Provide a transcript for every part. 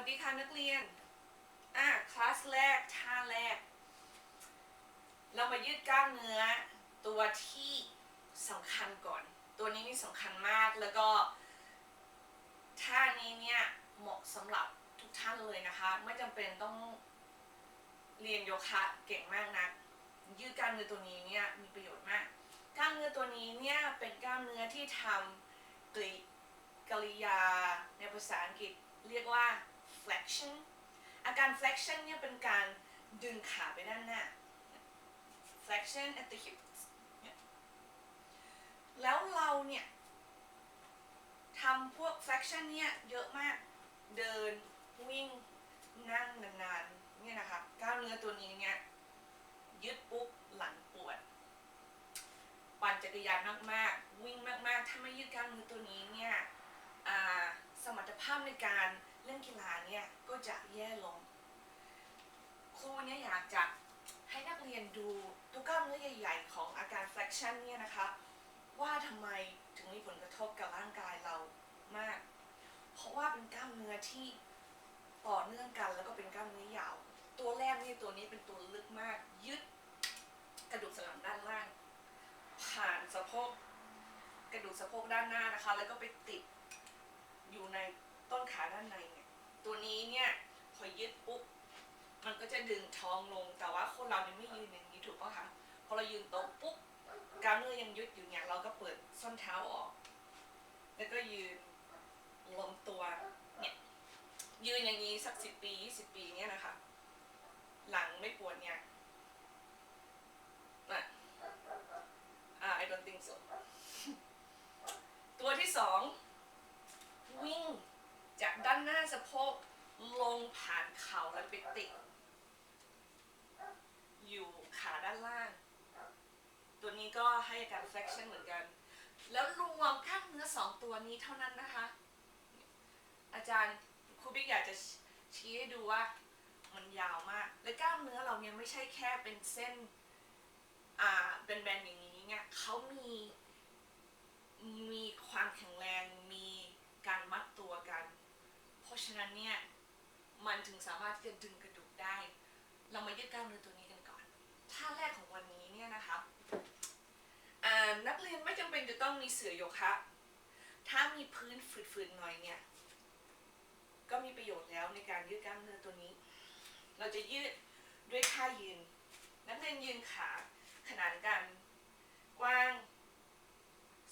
วัสดีค่ะนักเรียน อะคลาสแรกท่าแรก เรามายืดกล้ามเนื้อตัวที่สำคัญก่อน ตัวนี้นี่สำคัญมากแล้วก็ท่านี้เนี่ยเหมาะสำหรับทุกท่านเลยนะคะ ไม่จำเป็นต้องเรียนโยคะเก่งมากนัก ยืดกล้ามเนื้อตัวนี้เนี่ยมีประโยชน์มาก กล้ามเนื้อตัวนี้เนี่ยเป็นกล้ามเนื้อที่ทำกริกริยาในภาษาอังกฤษเรียกว่า flexion อาการ flexion เนี่ยเป็นการดึงขาไปด้านหน้า flexion at the hips แล้วเราเนี่ยทำพวก flexion เนี่ยเยอะมาก เดิน วิ่ง นั่งนานๆ เนี่ยนะคะกล้ามเนื้อตัวนี้เนี่ยยึดปุ๊บหลังปวด ปั่นจักรยานมากๆ วิ่งมากๆ ถ้าไม่ยืดกล้ามเนื้อตัวนี้เนี่ยสมรรถภาพในการ เล่นกีฬาเนี่ยก็จะแย่ลง ครูเนี่ยอยากจะให้นักเรียนดูตัวกล้ามเนื้อใหญ่ ๆ ของอาการ flexion เนี่ยนะคะ ว่าทำไมถึงมีผลกระทบกับร่างกายเรามาก เพราะว่าเป็นกล้ามเนื้อที่ต่อเนื่องกันแล้วก็เป็นกล้ามเนื้อยาว ตัวแรกนี่ตัวนี้เป็นตัวลึกมาก ยึดกระดูกสันหลังด้านล่าง ผ่านสะโพกกระดูกสะโพกด้านหน้านะคะ แล้วก็ไปติดอยู่ในต้นขาด้านใน ตัวนี้เนี่ยพอยึดปุ๊บมันก็จะดึงท้องลง แต่ว่าคนเราเนี่ยไม่ยืนอย่างนี้ถูกปะคะพอเรายืนโตรงปุ๊บกล้ามเนื้อยังยึดอยู่เนี่ยเราก็เปิดส้นเท้าออก แล้วก็ยืนล้มตัวเนี่ยยืนอย่างนี้สักสิบปียี่สิบปีเนี่ยนะคะ หลังไม่ปวดเนี่ยน่ะอ่า I don't think so ตัวที่สองวิ่ง สะโพกลงผ่านเข่าแล้วไปติดอยู่ขาด้านล่าง ตัวนี้ก็ให้อาการ flexion เหมือนกัน แล้วรวมกล้ามเนื้อสองตัวนี้เท่านั้นนะคะ อาจารย์ครูบิ๊กอยากจะชี้ให้ดูว่ามันยาวมาก และกล้ามเนื้อเราเนี่ยไม่ใช่แค่เป็นเส้น อ่า เป็นแบนอย่างนี้เนี่ยเขามีมีความแข็งแรง มีการมัดตัวกัน เพราะฉะนั้นเนี่ยมันถึงสามารถที่จะดึงกระดูกได้ เรามายึดกล้ามเนื้อตัวนี้กันก่อน ท่าแรกของวันนี้เนี่ยนะคะนักเรียนไม่จำเป็นจะต้องมีเสือโยคะ ถ้ามีพื้นฝืดๆหน่อยเนี่ย ก็มีประโยชน์แล้วในการยืดกล้ามเนื้อตัวนี้ เราจะยืดด้วยท่ายืน นักเรียนยืนขาขนานกัน กว้าง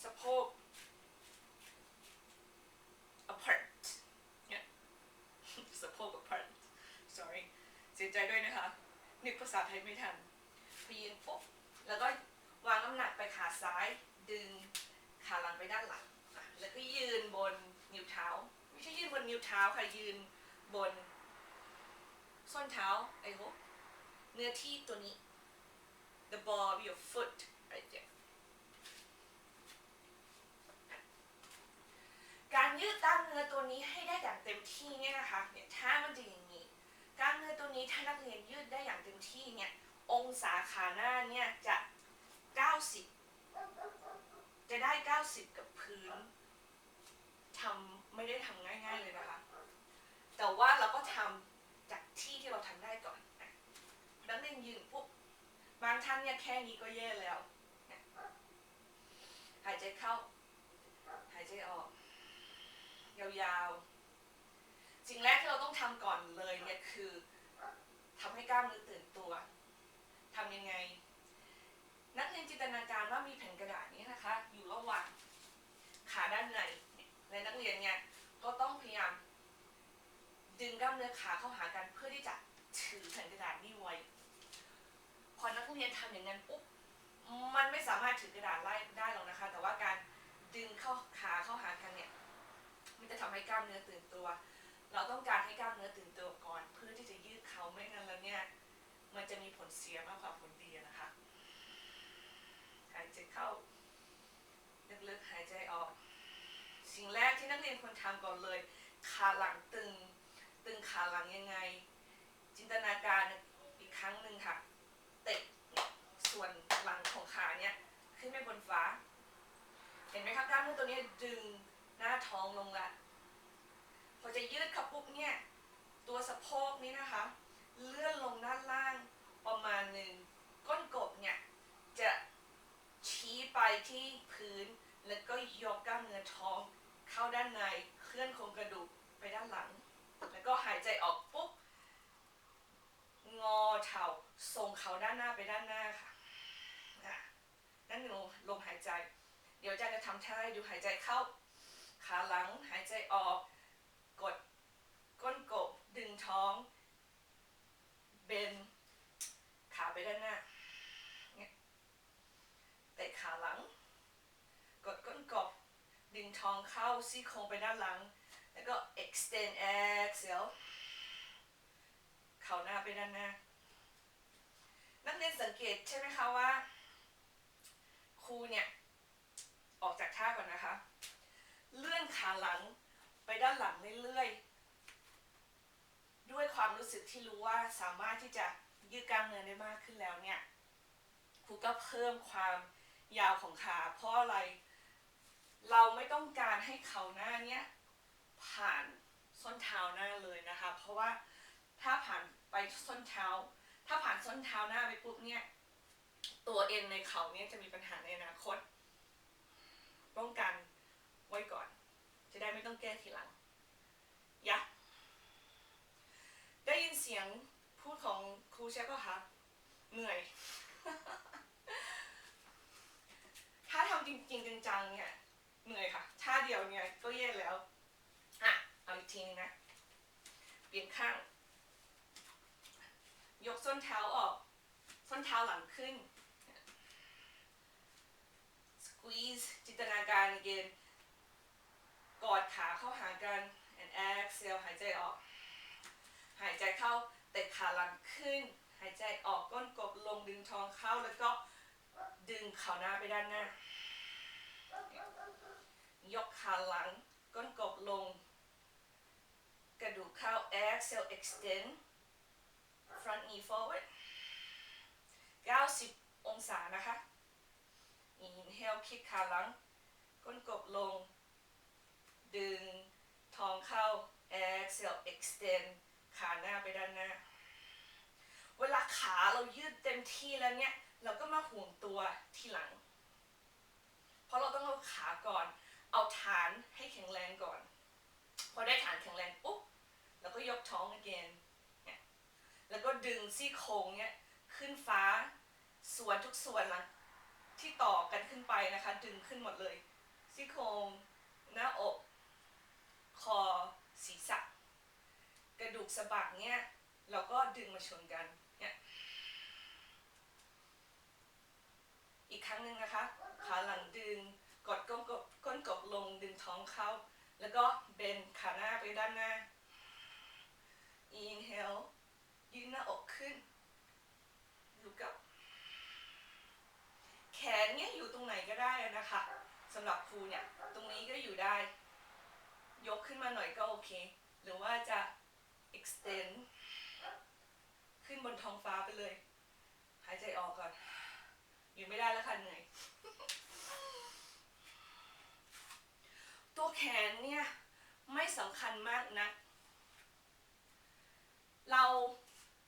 สะโพก apart สะโพก apart sorry เสียใจด้วยนะคะนึกภาษาไทยไม่ทันพยืนปุ๊บแล้วก็วางน้ำหนักไปขาซ้ายดึงขาหลังไปด้านหลัง แล้วก็ยืนบนนิ้วเท้า ไม่ใช่ยืนบนนิ้วเท้าค่ะ ยืนบน ส้นเท้าไอ้โหเนื้อที่ตัวนี้ the ball of your foot right there การยืดกล้ามเนื้อ ตัวนี้ให้ได้อย่างเต็มที่เนี่ยนะคะเนี่ยถ้ามันจะอย่างนี้กล้ามเนื้อตัวนี้ถ้านักเรียนยืดได้อย่างเต็มที่เนี่ยองศาขาหน้าเนี่ยจะ 90 จะได้ 90 กับพื้นทำไม่ได้ทำง่ายๆเลยนะคะ แต่ว่าเราก็ทำจากที่ที่เราทำได้ก่อนอะนักเรียนยืนปุ๊บบางท่านเนี่ยแค่นี้ก็แย่แล้วหายใจเข้า หายใจออก ยาวๆ สิ่งแรกที่เราต้องทำก่อนเลยเนี่ยคือทำให้กล้ามเนื้อตื่นตัวทำยังไง นักเรียนจินตนาการว่ามีแผ่นกระดาษนี้นะคะ อยู่ระหว่างขาด้านในเนี่ยและนักเรียนเนี่ยก็ต้องพยายามดึงกล้ามเนื้อขาเข้าหากันเพื่อที่จะถือแผ่นกระดาษนี้ไว้พอนักเรียนทำอย่างนั้นปุ๊บมันไม่สามารถถือกระดาษไล่ได้หรอกนะคะ แต่ว่าการดึงเข้าขาเข้าหากันเนี่ย มันจะทำให้กล้ามเนื้อตื่นตัว เราต้องการให้กล้ามเนื้อตื่นตัวก่อน เพื่อที่จะยืดเขาไม่งั้นแล้วเนี่ย มันจะมีผลเสียมากกว่าผลดีนะคะหายใจเข้าลึกๆหายใจออก สิ่งแรกที่นักเรียนควรทำก่อนเลย ขาหลังตึง ตึงขาหลังยังไง จินตนาการอีกครั้งหนึ่งค่ะ เตะเนี่ยส่วนหลังของขาเนี่ยขึ้นไปบนฟ้า เห็นไหมคะกล้ามเนื้อตัวเนี้ยดึ งหน้าท้องลงละ พอจะยืดเขาปุ๊บเนี่ย ตัวสะโพกนี้นะคะ เลื่อนลงด้านล่างประมาณหนึ่งก้นกบเนี่ย จะชี้ไปที่พื้น แล้วก็ยกกล้ามเนื้อท้อง เข้าด้านในเคลื่อนโครงกระดูกไปด้านหลัง แล้วก็หายใจออกปุ๊บงอเข่าส่งเขาด้านหน้าไปด้านหน้าค่ะนั่นคือลมหายใจ เดี๋ยวจะจะทำท่าให้ดูหายใจเข้า ขาหลังหายใจออก กดก้นกบดึงท้อง เบน ขาไปด้านหน้าเตะขาหลัง กดก้นกบดึงท้องเข้าซี่โครงไปด้านหลัง แล้วก็ extend exhale เข่าหน้าไปด้านหน้า นักเรียนสังเกตใช่ไหมคะว่าครูเนี่ย ออกจากท่าก่อนนะคะ เลื่อนขาหลังไปด้านหลังเรื่อยๆ ด้วยความรู้สึกที่รู้ว่าสามารถที่จะยืดกล้ามเนื้อได้มากขึ้นแล้วเนี่ยครูก็เพิ่มความยาวของขาเพราะอะไร เราไม่ต้องการให้เข่าหน้าเนี่ยผ่านส้นเท้าหน้าเลยนะคะ เพราะว่าถ้าผ่านไปส้นเท้า ถ้าผ่านส้นเท้าหน้าไปปุ๊บเนี่ยตัวเอ็นในเข่าเนี่ยจะมีปัญหาในอนาคตป้องกันว้ก่อน จะได้ไม่ต้องแก้ทีหลังยะได้ยินเสียงพูดของครูใช่ปะคะเหนื่อย ถ้าทำจริงๆจังๆเนี่ยเหนื่อยค่ะท่าเดียวเนี่ยก็แย่แล้วอะเอาอีกทีนึงนะ เปลี่ยนข้าง ยกส้นเท้าออก ส้นเท้าหลังขึ้น squeeze จินตนาการ again กอดขาเข้าหากัน and exhale หายใจออก หายใจเข้าเตะขาหลังขึ้น หายใจออกก้นกบลงดึงท้องเข้าแล้วก็ดึงเข่าหน้าไปด้านหน้า ยกขาหลังก้นกบลง กระดูกเข้า exhale extend front knee forward 90 องศานะคะ inhale คิกขาหลัง ก้นกบลง ดึงท้องเข้า exhale extend ขาหน้าไปด้านหน้า เวลาขาเรายืดเต็มที่แล้วเนี่ย เราก็มาห่วงตัวทีหลัง เพราะเราต้องเอาขาก่อน เอาฐานให้แข็งแรงก่อน พอได้ฐานแข็งแรงปุ๊บแล้วก็ยกท้อง again เนี่ยแล้วก็ดึงซี่โครงเนี่ยขึ้นฟ้า ส่วนทุกส่วนนะที่ต่อกันขึ้นไปนะคะ ดึงขึ้นหมดเลย ซี่โครงหน้าอก คอศีรษะ กระดูกสะบักเนี่ยเราก็ดึงมาชนกันเนี่ยอีกครั้งหนึ่งนะคะขาหลังดึงกดก้นกบก้นกบลงดึงท้องเข้า แล้วก็เบนขาหน้าไปด้านหน้า inhale ยืนหน้าอกขึ้น look up แขนเนี่ยอยู่ตรงไหนก็ได้นะคะสำหรับครูเนี่ยตรงนี้ก็อยู่ได้ ยกขึ้นมาหน่อยก็โอเค หรือว่าจะ extend ขึ้นบนท้องฟ้าไปเลย หายใจออกก่อน อยู่ไม่ได้แล้วค่ะเหนื่อย ตัวแขนเนี่ย ไม่สำคัญมากนะเรา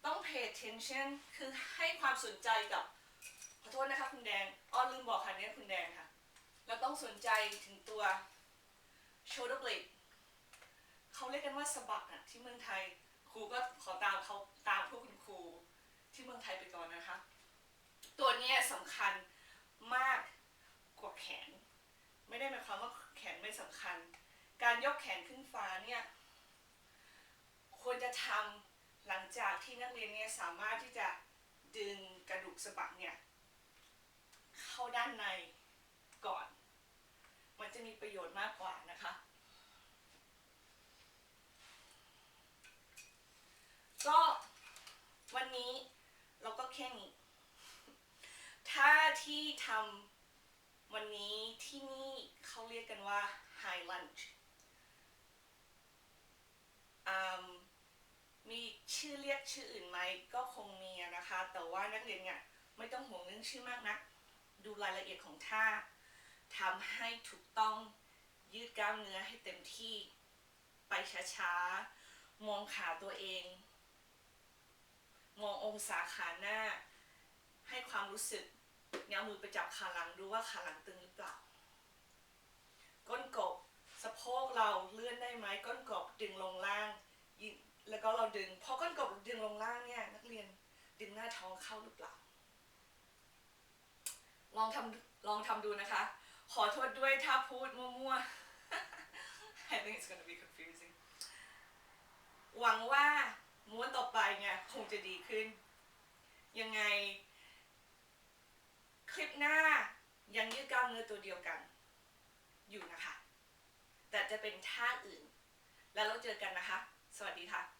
ต้อง pay attention คือให้ความสนใจกับ ขอโทษนะคะคุณแดงอ้อลืมบอกค่ะเนี่ยคุณแดงค่ะ เราต้องสนใจถึงตัว shoulder blade เขาเรียกกันว่าสะบักอะที่เมืองไทยครูก็ขอตามเขาตามพวกคุณครูที่เมืองไทยไปก่อนนะคะ ตัวนี้สำคัญมากกว่าแขน ไม่ได้หมายความว่าแขนไม่สำคัญ การยกแขนขึ้นฟ้าเนี่ยควรจะทำหลังจากที่นักเรียนเนี่ยสามารถที่จะดึงกระดูกสะบักเนี่ยเข้าด้านในก่อน มันจะมีประโยชน์มากกว่านะคะ ก็วันนี้เราก็ แค่นี้ ถ้าที่ทำวันนี้ที่นี่เขาเรียกกันว่า high lunge อืมมีชื่อเรียกชื่ออื่นไหมก็คงมีนะคะ แต่ว่านักเรียนเนี่ยไม่ต้องห่วงเรื่องชื่อมากนัก ดูรายละเอียดของท่าทำให้ถูกต้องยืดกล้ามเนื้อให้เต็มที่ ไปช้าๆ มองขาตัวเอง มององศาขาหน้า ให้ความรู้สึกเนี่ยเอามือไปจับขาหลังดูว่าขาหลังตึงหรือเปล่า ก้นกบสะโพกเราเลื่อนได้ไหมก้นกบดึงลงล่างแล้วก็เราดึงพอก้นกบดึงลงล่างเนี่ยนักเรียนดึงหน้าท้องเข้าหรือเปล่า ลองทำลองทำดูนะคะ ขอโทษด้วยถ้าพูดมั่วๆ I think it's gonna be confusing หวังว่า ม้วนต่อไปเนี่ยคงจะดีขึ้น ยังไง คลิปหน้ายังยืดกล้ามเนื้อตัวเดียวกัน อยู่นะคะ แต่จะเป็นท่าอื่น แล้วเราเจอกันนะคะ สวัสดีค่ะ